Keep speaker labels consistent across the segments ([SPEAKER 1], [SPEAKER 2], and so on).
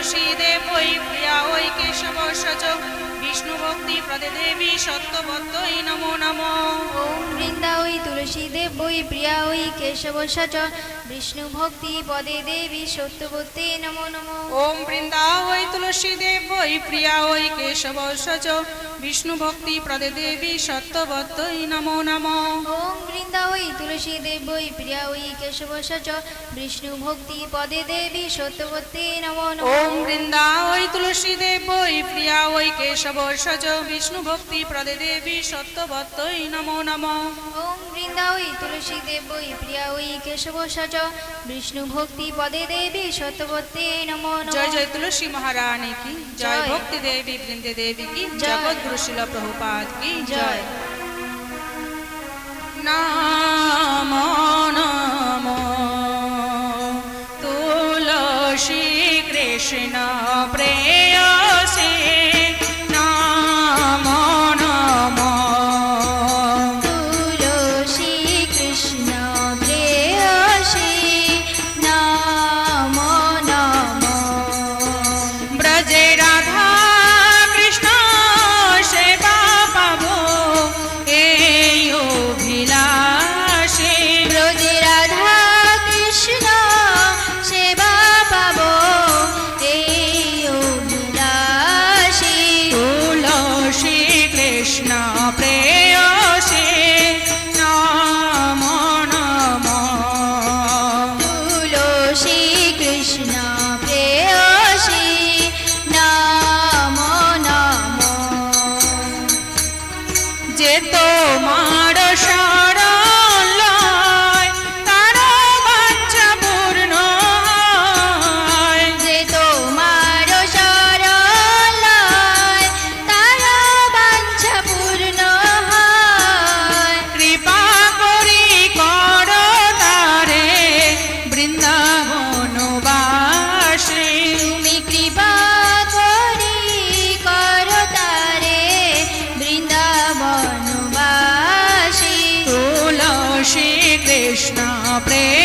[SPEAKER 1] তুলসী বই ভুয়া ওই কেশব বিষ্ণু ভক্তি প্রদে দেবী সত্যবত্তই নমো নমো।
[SPEAKER 2] ওম বৃন্দা ওই তুলসী দেব ওই প্রিয়া ওই কেশব সচ। বিষ্ণু ভক্তি পদে দেবী সত্যবতী নমো নমো।
[SPEAKER 1] ওম বৃন্দা ওই তুলসী দেব ওই প্রিয়া ওই কেশব সচ। বিষ্ণু ভক্তি প্রদে দেবী সত্যবত্তই নমো নমো।
[SPEAKER 2] ওম বৃন্দা ওই তুলসী দেব ওই প্রিয়া ওই কেশব সচ। বিষ্ণু ভক্তি পদে দেবী সত্যবতী নমো নমো।
[SPEAKER 1] ওম বৃন্দা ওই তুলসী দেব ওই প্রিয়া ওই কেশব সচ। বিষ্ণু ভক্তি প্রদে দেবী সত্যবত্তই নমো নমো
[SPEAKER 2] ওম বৃন্দা ওই তুলসী দেব ওই প্রিয়া ওই কেশব সচ বিষ্ণু ভক্তি পদে দেবী সত্যবতী নমো নমো
[SPEAKER 1] জয় জয় তুলসী মহারানী কি জয়
[SPEAKER 2] জয়।
[SPEAKER 1] ভক্তি দেবী বৃন্দে দেবী কি
[SPEAKER 2] জয়।
[SPEAKER 1] জগৎগুরু
[SPEAKER 2] પ્રેમ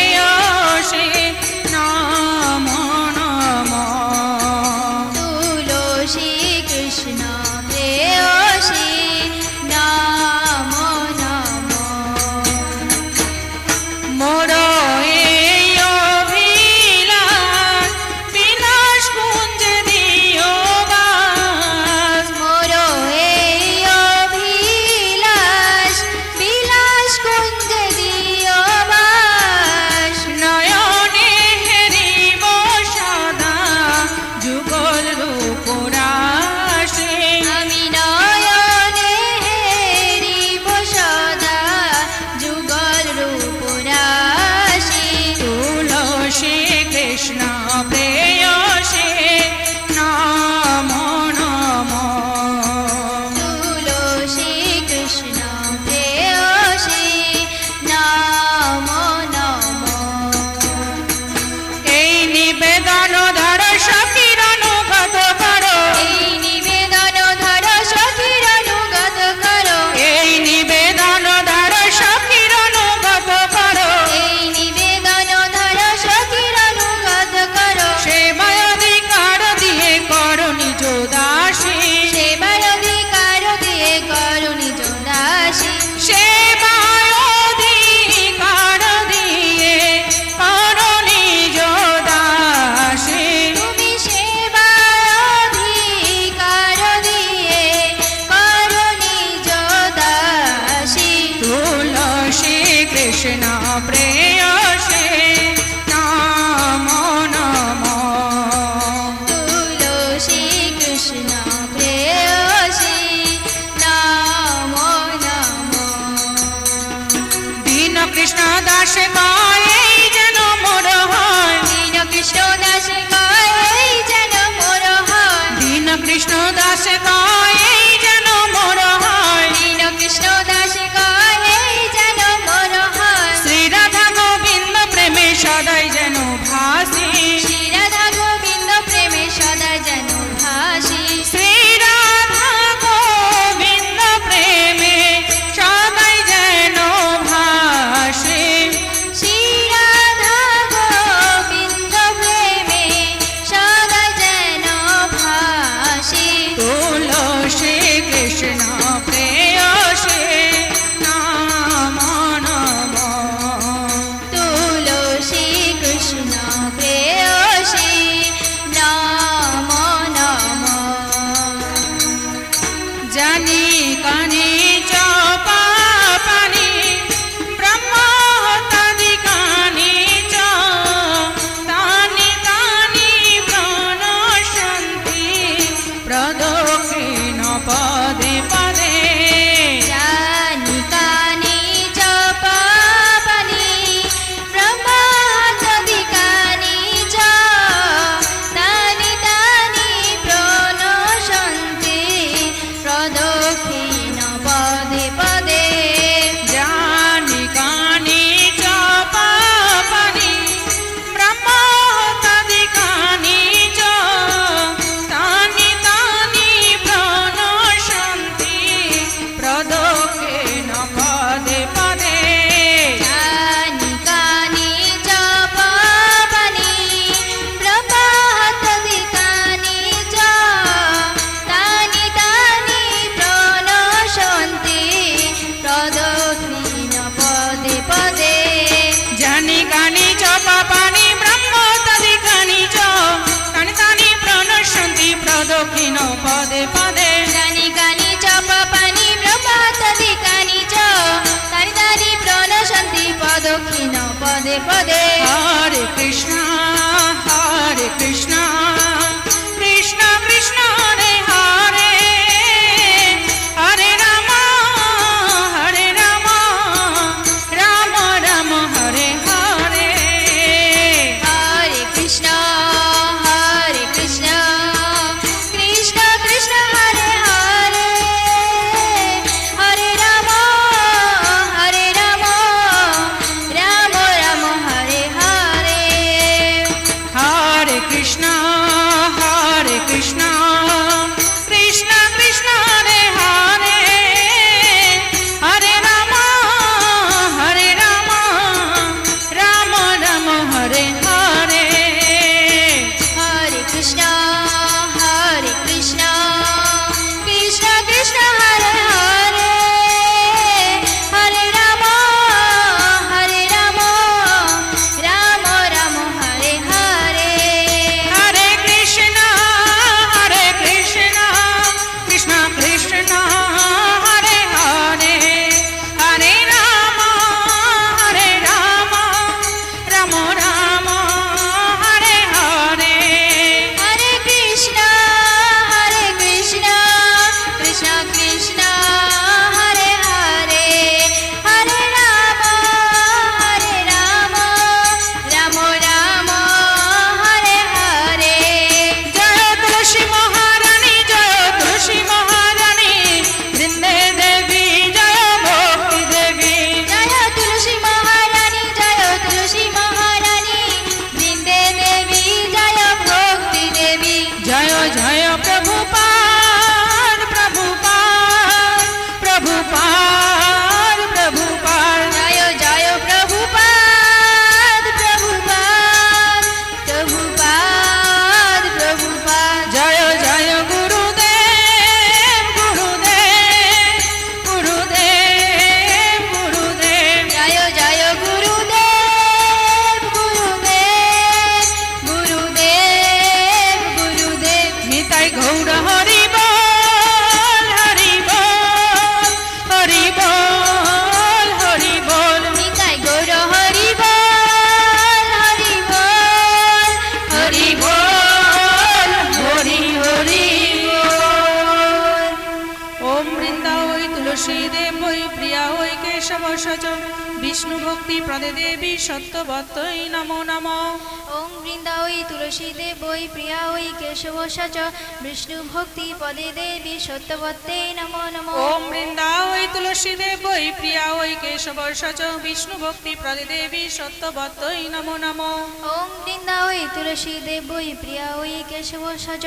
[SPEAKER 2] পদে
[SPEAKER 1] সচ বিষ্ণু ভক্তি প্রদে দেবী সত্যবত্তই নমো নমঃ।
[SPEAKER 2] ওম বৃন্দা ওই তুলসী দেব ওই প্রিয়া ওই কেশব সচ বিষ্ণু ভক্তি পদে দেবী সত্যবত্তে নমো নমো।
[SPEAKER 1] ওম বৃন্দা ওই তুলসী দেব ওই প্রিয়া ওই কেশব সচ বিষ্ণু ভক্তি প্রদে দেবী সত্যবত্তই নমো নমঃ।
[SPEAKER 2] ওম বৃন্দা ওই তুলসী দেব ওই প্রিয়া ওই কেশব সচ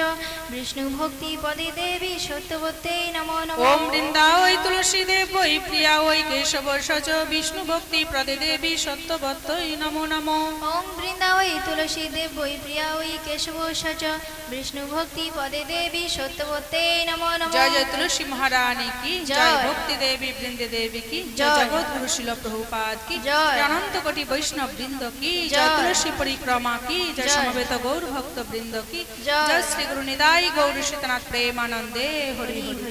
[SPEAKER 2] বিষ্ণু ভক্তি পদে দেবী সত্যবত্তে নমো নমো।
[SPEAKER 1] ওম বৃন্দা ওই তুলসী দেব ওই প্রিয়া ওই কেশব সচ বিষ্ণু ভক্তি প্রদে দেবী সত্যবত্তই নমো নমঃ।
[SPEAKER 2] ওম বৃন্দা ওই তুলসী দেব ওই প্রিয়া ওই কেশব সচ বিষ্ণু ভক্তি পদে দেবী সত্যবত্তে নমো নমো
[SPEAKER 1] জয় জয় তুলসী মহারানী কি জয়। ভক্তি দেবী বৃন্দে দেবী কি জয়। জগৎ গুরু শিল প্রভুপাদ কি
[SPEAKER 2] জয়।
[SPEAKER 1] অনন্ত কোটি বৈষ্ণব বৃন্দ কি জয়। তুলসী পরিক্রমা কি জয়। সমবেত গৌর ভক্ত বৃন্দ কি
[SPEAKER 2] জয়।
[SPEAKER 1] শ্রী গুরু নিদাই গৌর শীতনাথ প্রেমানন্দে হরি হরি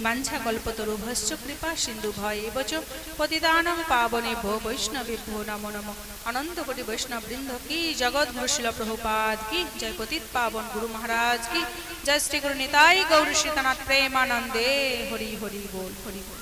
[SPEAKER 1] বল। বাঞ্ছা কল্পতরু ভস্য কৃপা সিন্ধু ভয় এবচ পতিদানং পাবনে ভো বৈষ্ণবে ভো নমো নমঃ অনন্ত কোটি বৈষ্ণববৃন্দ, কি জগৎ শিল প্রভুপাদ, কি জয় পতিত পাবন গুরু মহারাজ, কি জয় শ্রী গুরু নিতাই গৌর শীতনাথ প্রেমানন্দে হরি হরি বোল, হরি বল